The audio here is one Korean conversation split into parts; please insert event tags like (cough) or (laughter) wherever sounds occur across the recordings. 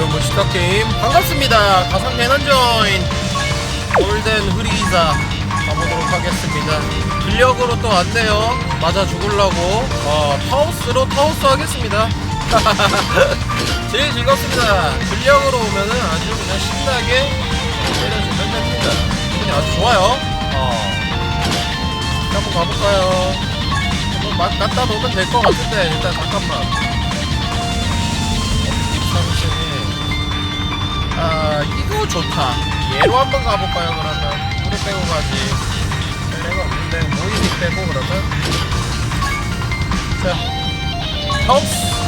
이런 멋있다 게임. 반갑습니다. 가상 대난조인 골덴 흐리기사. 가보도록 하겠습니다. 근력으로 또 안돼요. 맞아 죽을라고. 어 타우스로 타우스 하겠습니다. (laughs) 제일 즐겁습니다. 근력으로 오면은 아주 그냥 신나게 때려주면 됩니다. 기분이 아주 좋아요. 어. 자, 한번 가볼까요? 한번 막 갖다 놓으면 될 것 같은데 일단 잠깐만 아 이거 좋다. 얘로 한번 가볼까요 그러면? 물을 빼고 가지. 뺄래가 없는데 모이니 빼고 그러면? 자 하우스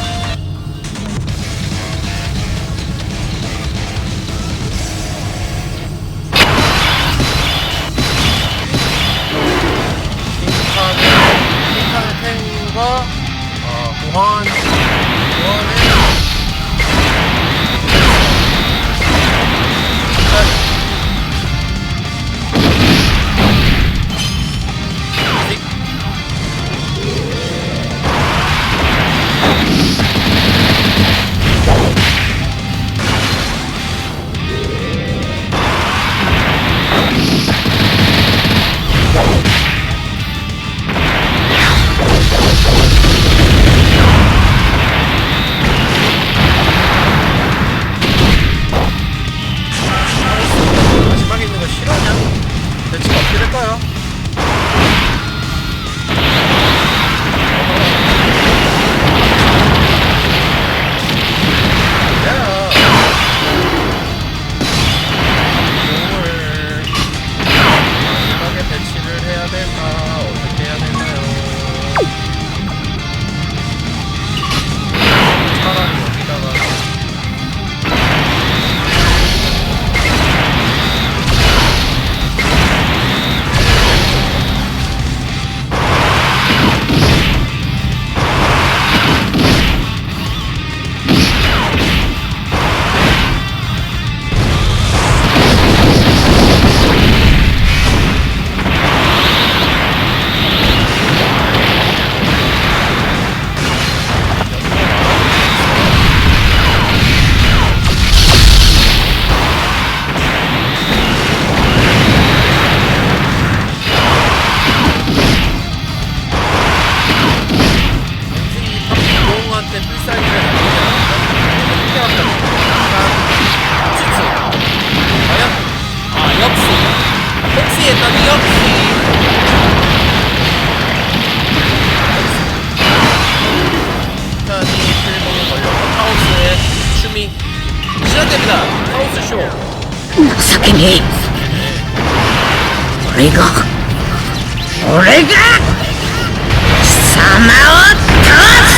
情けねえ俺が俺が貴様を倒す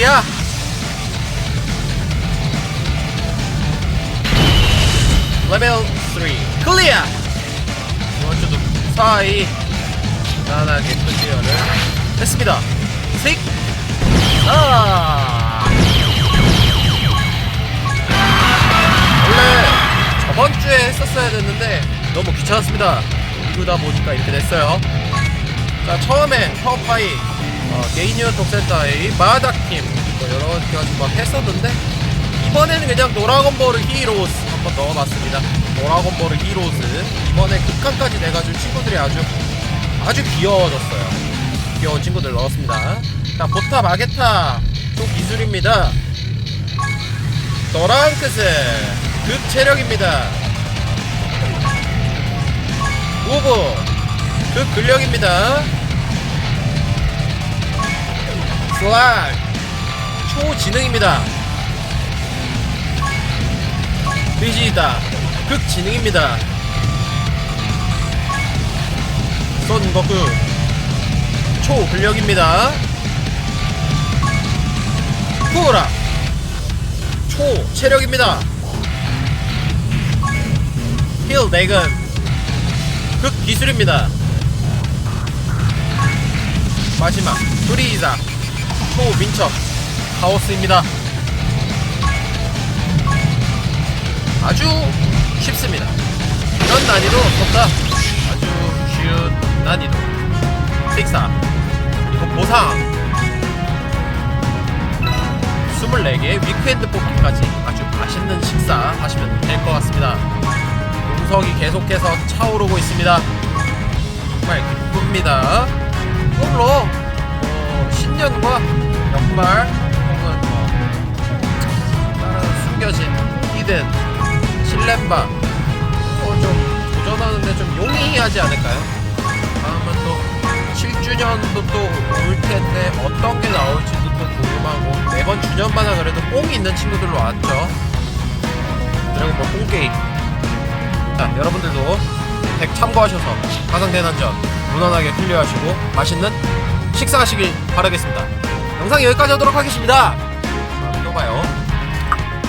클릭이야. 레벨 3 클리어. 이번 주도 사이 무난하게 클리어를 했습니다. 식. 아. 원래 저번 주에 했었어야 됐는데 너무 귀찮았습니다. 이러다 보니까 이렇게 됐어요. 자 처음에 파워파이 어, 게이니어 독센터의 마닥팀 뭐 여러 가지 막 했었는데 이번에는 그냥 도라곤볼 히로스 한번 넣어봤습니다. 도라곤볼 히로스 이번에 극한까지 내가지고 친구들이 아주 아주 귀여워졌어요. 귀여운 친구들 넣었습니다. 자, 보타 마게타 쪽 기술입니다. 더랑크스 극 체력입니다. 우브 극 근력입니다. 슬락 초지능입니다. 베지다 극 지능입니다. 썬거쿠 초 근력입니다. 쿠라 초 체력입니다. 힐 내근 극 기술입니다. 마지막 프리자 초 민첩 카오스입니다. 아주 쉽습니다. 이런 난이도 없다. 아주 쉬운 난이도. 식사 그리고 보상 24개 위크엔드 뽑기까지 아주 맛있는 식사 하시면 될 것 같습니다. 용석이 계속해서 차오르고 있습니다. 정말 기쁩니다. 물론 어, 신년과 연말 혹은 뭐 숨겨진 히든 실렘바 뭐좀 도전하는데 좀 용이하지 않을까요? 다음은 또 7주년도 또 올 텐데 어떤 게 나올지도 또 궁금하고 매번 주년마다 그래도 뽕이 있는 친구들로 왔죠. 드래곤볼 뽕 게임. 자, 여러분들도 덱 참고하셔서 가상 대난전 무난하게 클리어하시고 맛있는 식사하시길 바라겠습니다. 영상 여기까지 하도록 하겠습니다.